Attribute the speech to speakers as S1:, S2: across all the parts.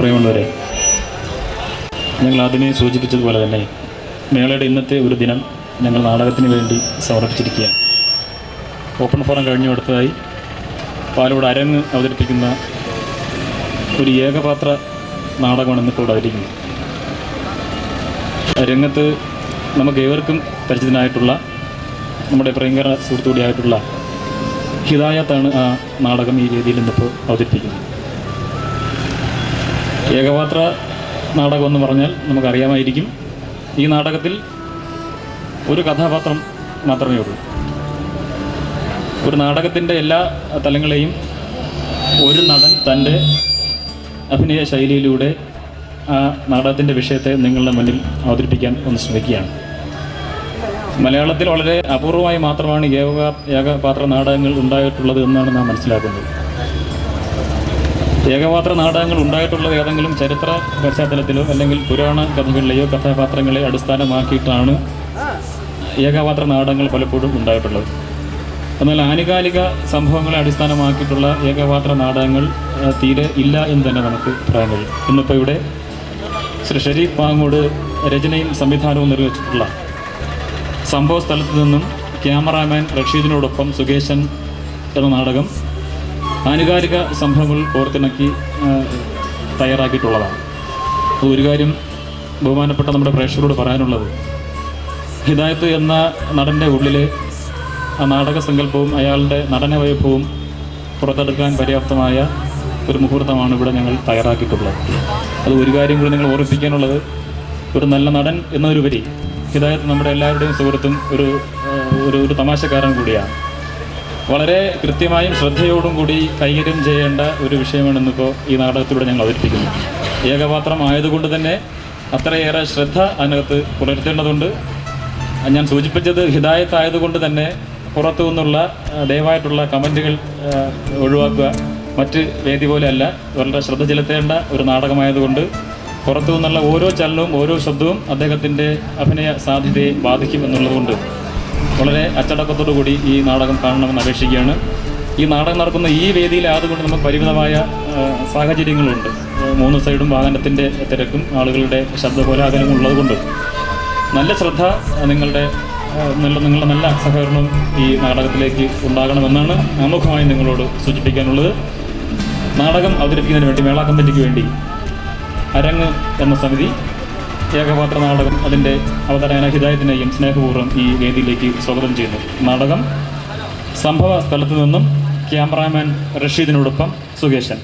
S1: പ്രിയമുള്ളവരെ ഞങ്ങൾ ആദ്യമേ സൂചിപ്പിച്ചതുപോലെ തന്നെ മേളയുടെ ഇന്നത്തെ ഒരു ദിനം ഞങ്ങൾ നാടകത്തിന് വേണ്ടി സമർപ്പിച്ചിരിക്കുകയാണ്. ഓപ്പൺ ഫോറം കഴിഞ്ഞു അടുത്തതായി പാലോട് അരങ്ങ് അവതരിപ്പിക്കുന്ന ഒരു ഏകപാത്ര നാടകമാണ് ഇന്നിപ്പോൾ അവതരിക്കുന്നത്. രംഗത്ത് നമുക്ക് ഏവർക്കും പരിചിതനായിട്ടുള്ള നമ്മുടെ പ്രിയങ്കര സുഹൃത്തുകൂടിയായിട്ടുള്ള ഹിദായത്താണ് ആ നാടകം ഈ രീതിയിൽ ഇന്നിപ്പോൾ അവതരിപ്പിക്കുന്നത്. ഏകപാത്ര നാടകം എന്ന് പറഞ്ഞാൽ നമുക്കറിയാമായിരിക്കും. ഈ നാടകത്തിൽ ഒരു കഥാപാത്രം മാത്രമേ ഉള്ളൂ. ഒരു നാടകത്തിന്റെ എല്ലാ തലങ്ങളെയും ഒരു നടൻ തന്റെ അഭിനയ ശൈലിയിലൂടെ ആ നാടകത്തിന്റെ വിഷയത്തെ നിങ്ങളുടെ മുന്നിൽ അവതരിപ്പിക്കാൻ ഒന്ന് ശ്രമിക്കുകയാണ്. മലയാളത്തിൽ വളരെ അപൂർവമായി മാത്രമാണ് ഏക ഏകപാത്ര നാടകങ്ങൾ ഉണ്ടായിട്ടുള്ളത് എന്നാണ് നാം മനസ്സിലാക്കുന്നത്. ഏകപാത്ര നാടകങ്ങൾ ഉണ്ടായിട്ടുള്ളത് ഏതെങ്കിലും ചരിത്ര പശ്ചാത്തലത്തിലോ അല്ലെങ്കിൽ പുരാണ കഥകളിലെയോ കഥാപാത്രങ്ങളെ അടിസ്ഥാനമാക്കിയിട്ടാണ് ഏകപാത്ര നാടകങ്ങൾ പലപ്പോഴും ഉണ്ടായിട്ടുള്ളത്. എന്നാൽ ആനുകാലിക സംഭവങ്ങളെ അടിസ്ഥാനമാക്കിയിട്ടുള്ള ഏകപാത്ര നാടകങ്ങൾ തീരെ ഇല്ല എന്ന് തന്നെ നമുക്ക് പറയാൻ കഴിയും. ഇന്നിപ്പോൾ ഇവിടെ ശ്രീ ഷരീഫ് പാങ്ങോട് രചനയും സംവിധാനവും നിർവഹിച്ചിട്ടുള്ള സംഭവ സ്ഥലത്ത് നിന്നും ക്യാമറാമാൻ റഷീദിനോടൊപ്പം സുകേശൻ എന്ന നാടകം ആനുകാലിക സംഭവങ്ങൾ ഓർത്തിണക്കി തയ്യാറാക്കിയിട്ടുള്ളതാണ്. ഒരു കാര്യം ബഹുമാനപ്പെട്ട നമ്മുടെ പ്രേക്ഷകരോട് പറയാനുള്ളത്. ഹിദായത്ത് എന്ന നടന്റെ ഉള്ളിലെ ആ നാടക സങ്കല്പവും അയാളുടെ നടന വൈഭവവും പുറത്തെടുക്കാൻ പര്യാപ്തമായ ഒരു മുഹൂർത്തമാണ് ഇവിടെ ഞങ്ങൾ തയ്യാറാക്കിയിട്ടുള്ളത്. അത് ഒരു കാര്യം കൂടി നിങ്ങൾ ഓർമ്മിപ്പിക്കാനുള്ളത്. ഒരു നല്ല നടൻ എന്നതിലുപരി ഹിദായത്ത് നമ്മുടെ എല്ലാവരുടെയും സുഹൃത്തും ഒരു ഒരു തമാശക്കാരൻ കൂടിയാണ്. വളരെ കൃത്യമായും ശ്രദ്ധയോടും കൂടി കൈകാര്യം ചെയ്യേണ്ട ഒരു വിഷയമാണെന്നിപ്പോൾ ഈ നാടകത്തിലൂടെ ഞങ്ങൾ അവതരിപ്പിക്കുന്നു. ഏകപാത്രം ആയതുകൊണ്ട് തന്നെ അത്രയേറെ ശ്രദ്ധ അതിനകത്ത് പുലർത്തേണ്ടതുണ്ട്. ഞാൻ സൂചിപ്പിച്ചത് ഹിദായത്ത് ആയതുകൊണ്ട് തന്നെ പുറത്തു നിന്നുള്ള ദയവായിട്ടുള്ള കമന്റുകൾ ഒഴിവാക്കുക. മറ്റ് വേദി പോലെയല്ല വളരെ ശ്രദ്ധ ചെലുത്തേണ്ട ഒരു നാടകമായതുകൊണ്ട് പുറത്തു നിന്നുള്ള ഓരോ ചലനവും ഓരോ ശബ്ദവും അദ്ദേഹത്തിന്റെ അഭിനയ സാധ്യതയെ ബാധിക്കും എന്നുള്ളതുകൊണ്ട് വളരെ അച്ചടക്കത്തോടു കൂടി ഈ നാടകം കാണണമെന്ന് അപേക്ഷിക്കുകയാണ്. ഈ നാടകം നടക്കുന്ന ഈ വേദിയിൽ ആയതുകൊണ്ട് നമുക്ക് പരിമിതമായ സാഹചര്യങ്ങളുണ്ട്. മൂന്ന് സൈഡും വാഹനത്തിന്റെ തിരക്കും ആളുകളുടെ ശബ്ദകോലാഹലവും ഉള്ളതുകൊണ്ട്. നല്ല ശ്രദ്ധ നിങ്ങളുടെ നല്ല നിങ്ങളുടെ നല്ല സഹകരണം ഈ നാടകത്തിലേക്ക് ഉണ്ടാകണമെന്നാണ് ആമുഖമായി നിങ്ങളോട് സൂചിപ്പിക്കാനുള്ളത്. നാടകം അവതരിപ്പിക്കുന്നതിന് വേണ്ടി മേള കമ്മിറ്റിക്ക് വേണ്ടി അരങ്ങ് എന്ന സമിതി ഏകപാത്ര നാടകം അതിന്റെ അവതരണ ഹിതായത്തിനെയും സ്നേഹപൂർവം ഈ വേദിയിലേക്ക് സ്വാഗതം ചെയ്യുന്നു. നാടകം സംഭവ സ്ഥലത്തു നിന്നും ക്യാമറാമാൻ റഷീദിനോടൊപ്പം സുകേശൻ.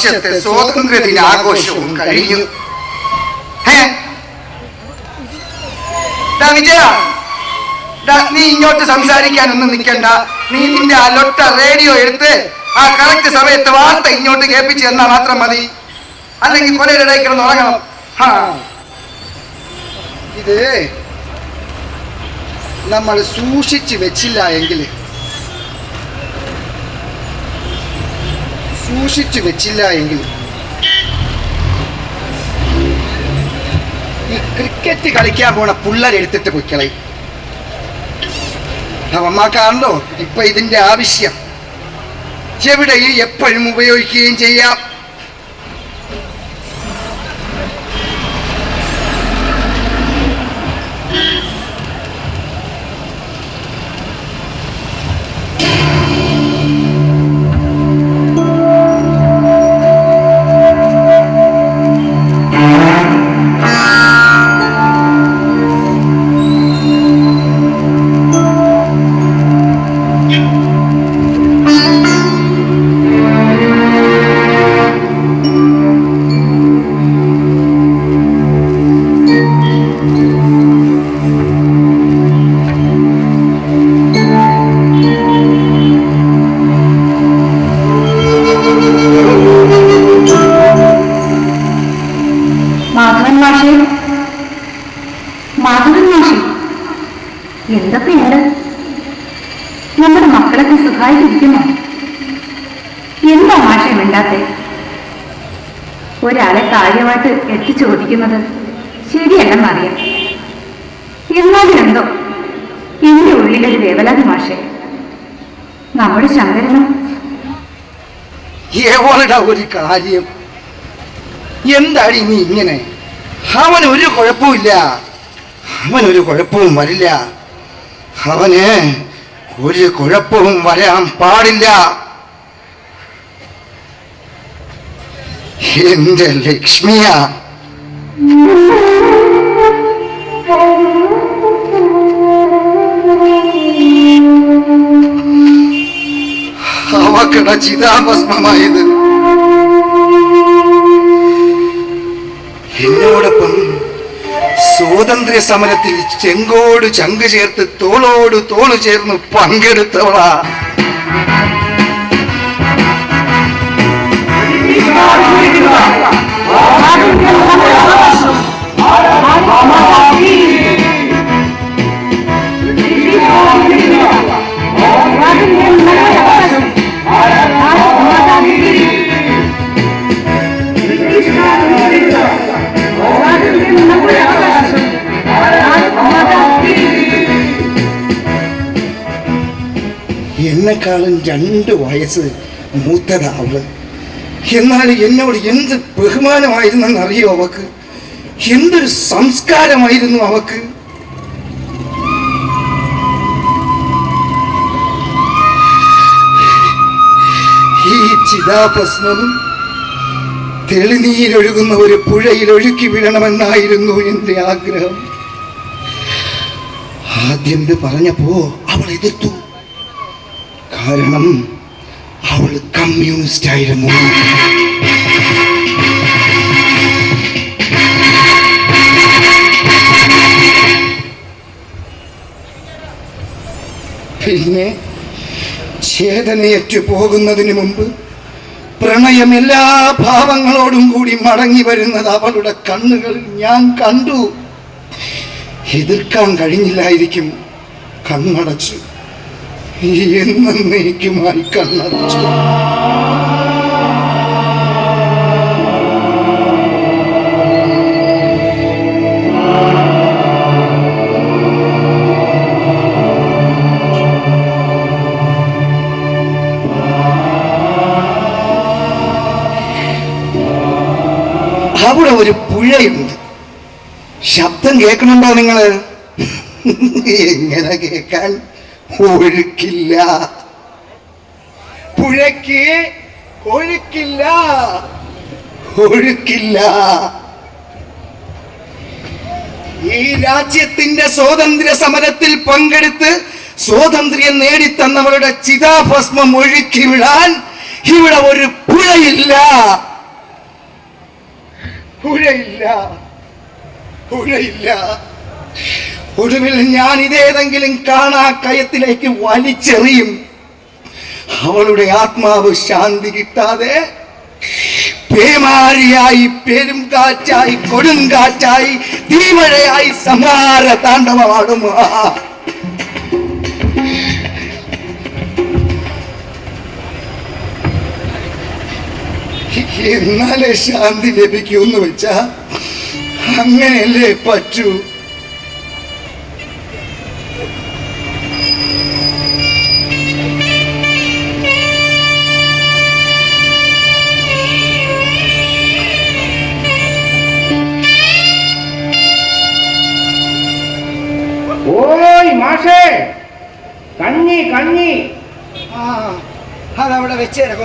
S2: വർഷത്തെ സ്വാതന്ത്ര്യ ദിനാഘോഷവും കഴിഞ്ഞു. വിജയ നീ ഇങ്ങോട്ട് സംസാരിക്കാനൊന്നും നിൽക്കണ്ട നീ നിന്റെ ആ ലൊട്ട റേഡിയോ എടുത്ത് ആ കറക്റ്റ് സമയത്ത് വാർത്ത ഇങ്ങോട്ട് കേൾപ്പിച്ച് തന്നാ മാത്രം മതി. അല്ലെങ്കിൽ ഇടയിൽ കിടന്ന് ഉറങ്ങണം. ഇത് നമ്മൾ സൂക്ഷിച്ചു വെച്ചില്ല എങ്കിൽ സൂക്ഷിച്ചു വെച്ചില്ല എങ്കിൽ. ഈ ക്രിക്കറ്റ് കളിക്കാൻ പോണ പിള്ളേരെടുത്തിട്ട് പൊയ്ക്കളയും അവന്മാർക്കാണല്ലോ ഇപ്പൊ ഇതിന്റെ ആവശ്യം. എവിടെയും എപ്പോഴും ഉപയോഗിക്കുകയും ചെയ്യാം.
S3: മാഷെ ഒരാളെ കാര്യമായിട്ട് എത്തി ചോദിക്കുന്നത് ശരിയല്ലെന്നറിയാം. എന്നാലും എന്തോ എന്റെ ഉള്ളിലൊരു വേവലാതി മാഷെ. നമ്മുടെ ശങ്കരനും
S2: എവളുടെ ഒരു കാര്യം. എന്താടി നീ ഇങ്ങനെ? അവൻ ഒരു കുഴപ്പമില്ല അവൻ ഒരു കുഴപ്പവും വരില്ല. അവന് ഒരു കുഴപ്പവും വരാൻ പാടില്ല. എന്റെ ലക്ഷ്മിയാ. അവക്കട ചിതാഭസ്മമായത്. എന്നോടൊപ്പം സ്വാതന്ത്ര്യ സമരത്തിൽ ചെങ്കോട് ചങ്ക് ചേർത്ത് തോളോട് തോൾ ചേർന്ന് പങ്കെടുത്തവളാ. എന്നെക്കാളും രണ്ട് വയസ്സ് മൂത്തതാ അവൾ. എന്നാൽ എന്നോട് എന്ത് ബഹുമാനമായിരുന്നെന്നറിയോ അവക്ക്? എന്തൊരു സംസ്കാരമായിരുന്നു അവക്ക്? ഈ ചിതാഭസ്മം തെളിനീരൊഴുകുന്ന ഒരു പുഴയിൽ ഒഴുക്കി വിടണമെന്നായിരുന്നു എന്റെ ആഗ്രഹം. ആദ്യം ഇത് പറഞ്ഞപ്പോ അവൾ എതിർത്തു. കാരണം അവൾ കമ്മ്യൂണിസ്റ്റ് ആയിരുന്നു പിന്നെ ചേതനയേറ്റു പോകുന്നതിന് മുമ്പ് പ്രണയം എല്ലാ ഭാവങ്ങളോടും കൂടി മടങ്ങി വരുന്നത് അവളുടെ കണ്ണുകളിൽ ഞാൻ കണ്ടു. എതിർക്കാൻ കഴിഞ്ഞില്ലായിരിക്കും കണ്ണടച്ചു. എന്നേക്കുമായി കണ്ണടച്ചു. അവിടെ ഒരു പുഴയുണ്ട്. ശബ്ദം കേൾക്കണുണ്ടോ നിങ്ങൾ? എങ്ങനെ കേൾക്കാൻ? ഒഴുക്കില്ല പുഴയ്ക്ക് ഒഴുക്കില്ല. ഒഴുക്കില്ല. ഈ രാജ്യത്തിന്റെ സ്വാതന്ത്ര്യ സമരത്തിൽ പങ്കെടുത്ത് സ്വാതന്ത്ര്യം നേടിത്തന്നവരുടെ ചിതാഭസ്മം ഒഴുക്കി വിടാൻ ഇവിടെ ഒരു പുഴയില്ല. പുഴയില്ല. പുഴയില്ല. ഒടുവിൽ ഞാൻ ഇതേതെങ്കിലും കാണാ കയത്തിലേക്ക് വലിച്ചെറിയും അവളുടെ ആത്മാവ് ശാന്തി കിട്ടാതെ പേമാരിയായി പെരും കാറ്റായി തീമഴയായി സംഹാര താണ്ഡവമാടും. എന്നാലേ ശാന്തി ലഭിക്കൂന്ന് വെച്ചാ അങ്ങനെയല്ലേ പറ്റൂ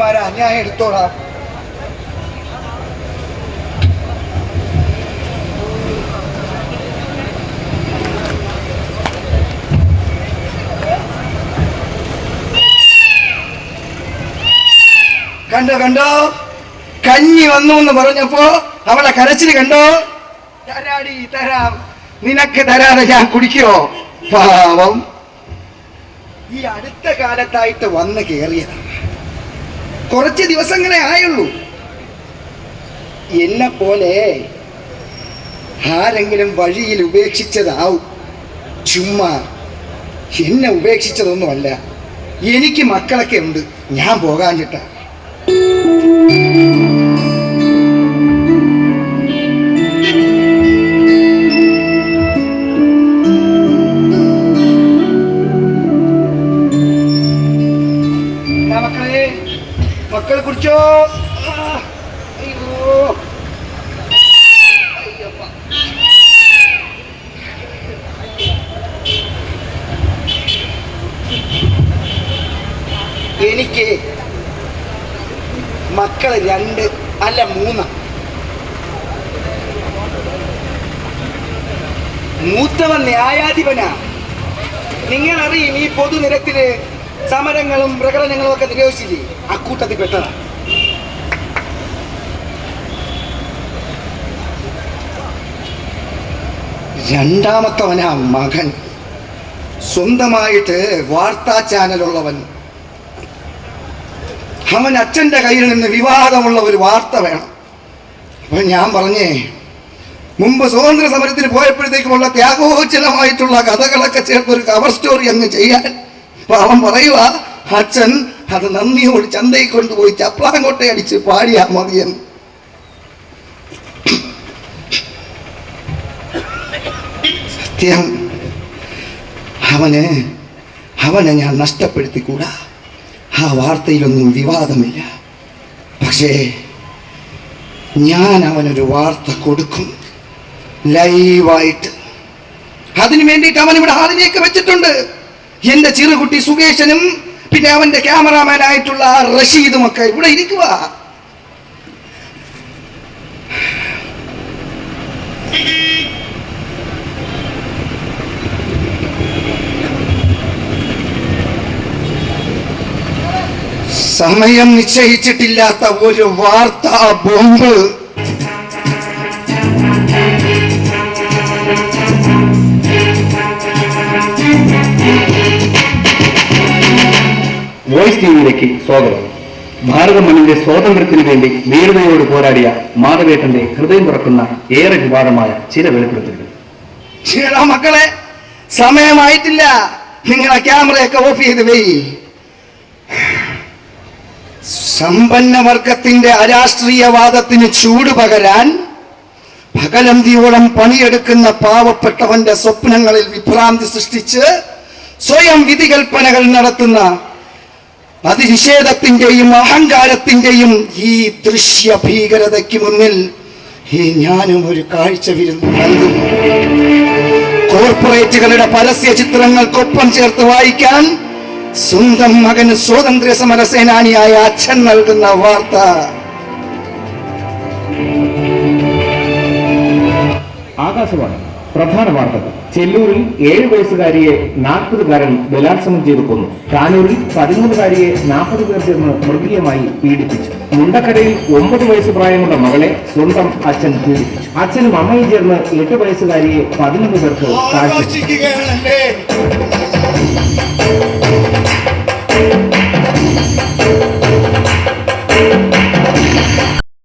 S2: വെച്ചേരെ അന്യായം ഞാൻ എടുത്തോളാം. കണ്ടോ കണ്ടോ? കഞ്ഞി വന്നു എന്ന് പറഞ്ഞപ്പോ അവളെ കരച്ചിൽ കണ്ടോ? തരാടി തരാം. നിനക്ക് തരാതെ ഞാൻ കുടിക്കോ? പാവം. ഈ അടുത്ത കാലത്തായിട്ട് വന്ന് കയറിയതാണ് കുറച്ച് ദിവസങ്ങളെ ആയുള്ളൂ. എന്നെ പോലെ ആരെങ്കിലും വഴിയിൽ ഉപേക്ഷിച്ചതാവും. ചുമ്മാ എന്നെ ഉപേക്ഷിച്ചതൊന്നുമല്ല. എനിക്ക് മക്കളൊക്കെ ഉണ്ട്. ഞാൻ പോകാൻ മക്കൾ കുടിച്ചോ. അയ്യോ. എനിക്ക് മക്കൾ രണ്ട് അല്ല മൂന്ന്. മൂത്തവൻ ന്യായാധിപനാ. നിങ്ങൾ അറിയും ഈ പൊതുനിരത്തിൽ സമരങ്ങളും പ്രകടനങ്ങളും ഒക്കെ നിരോധിച്ചില്ലേ? അക്കൂട്ടത്തിൽ പെട്ടതാ രണ്ടാമത്തവനാ മകൻ. സ്വന്തമായിട്ട് വാർത്താ ചാനലുള്ളവൻ. അവൻ അച്ഛന്റെ കയ്യിൽ നിന്ന് വിവാദമുള്ള ഒരു വാർത്ത വേണം. അപ്പൊ ഞാൻ പറഞ്ഞേ മുമ്പ് സ്വാതന്ത്ര്യ സമരത്തിന് പോയപ്പോഴത്തേക്കുമുള്ള ത്യാഗോജ്ജലമായിട്ടുള്ള കഥകളൊക്കെ ചേർത്ത് ഒരു കവർ സ്റ്റോറി അങ്ങ് ചെയ്യാൻ അപ്പൊ അവൻ പറയുക അച്ഛൻ അത് നന്ദിയോട് ചന്തയിൽ കൊണ്ടുപോയി ചപ്ലാങ്കോട്ടെ അടിച്ച് പാടിയ മതിയെന്ന്. സത്യം. അവന് അവനെ ഞാൻ നഷ്ടപ്പെടുത്തിക്കൂടാ. ആ വാർത്തയിലൊന്നും വിവാദമില്ല. പക്ഷേ ഞാൻ അവനൊരു വാർത്ത കൊടുക്കും. ലൈവായിട്ട്. അതിനു വേണ്ടിയിട്ട് അവൻ ഇവിടെ ആളിനെയൊക്കെ വെച്ചിട്ടുണ്ട്. എന്റെ ചെറുകുട്ടി സുകേശനും പിന്നെ അവന്റെ ക്യാമറാമാൻ ആയിട്ടുള്ള ആ റഷീദും ഒക്കെ ഇവിടെ ഇരിക്കുക സമയം നിശ്ചയിച്ചിട്ടില്ലാത്ത ഒരു വാർത്താ ബോംബ്.
S4: വോയിസ് ടിവിയിലേക്ക് സ്വാഗതം. ഭാരത മണ്ണിന്റെ സ്വാതന്ത്ര്യത്തിന് വേണ്ടി വീരതയോട് പോരാടിയ മാധവേട്ടന്റെ ഹൃദയം തുറക്കുന്ന ഏറെ വിവാദമായ ചില വെളിപ്പെടുത്തലുകൾ.
S2: മക്കളെ സമയമായിട്ടില്ല. നിങ്ങളെ ക്യാമറയൊക്കെ ഓഫ് ചെയ്ത് സമ്പന്ന വർഗത്തിന്റെ അരാഷ്ട്രീയവാദത്തിന് ചൂട് പകരാൻ പകലന്തിയോളം പണിയെടുക്കുന്ന പാവപ്പെട്ടവന്റെ സ്വപ്നങ്ങളിൽ വിഭ്രാന്തി സൃഷ്ടിച്ച് സ്വയം വിധികൽപ്പനകൾ നടത്തുന്ന അതിനിഷേധത്തിന്റെയും അഹങ്കാരത്തിന്റെയും ഈ ദൃശ്യ ഭീകരതയ്ക്ക് മുന്നിൽ ഈ ഞാനും ഒരു കാഴ്ച വിരുന്നു കോർപ്പറേറ്റുകളുടെ പരസ്യ ചിത്രങ്ങൾക്കൊപ്പം ചേർത്ത് വായിക്കാൻ സ്വന്തം മകന് സ്വാതന്ത്ര്യ സമര സേനാനിയായ അച്ഛൻ നൽകുന്ന വാർത്ത.
S4: ആകാശവാണി. പ്രധാന വാർത്തകൾ ചെല്ലൂരിൽ ഏഴ് വയസ്സുകാരിയെ നാൽപ്പതുകാരൻ ബലാത്സംഗം ചെയ്തു കൊന്നു താനൂരിൽ പതിമൂന്നുകാരിയെ നാൽപ്പത് പേർ ചേർന്ന് മൃഗീയമായി പീഡിപ്പിച്ചു. മുണ്ടക്കരയിൽ ഒമ്പത് വയസ്സ് പ്രായമുള്ള മകളെ സ്വന്തം അച്ഛൻ പീഡിപ്പിച്ചു. അച്ഛനും അമ്മയും ചേർന്ന് എട്ട് വയസ്സുകാരിയെ പതിനൊന്ന് പേർക്ക് കാഴ്ച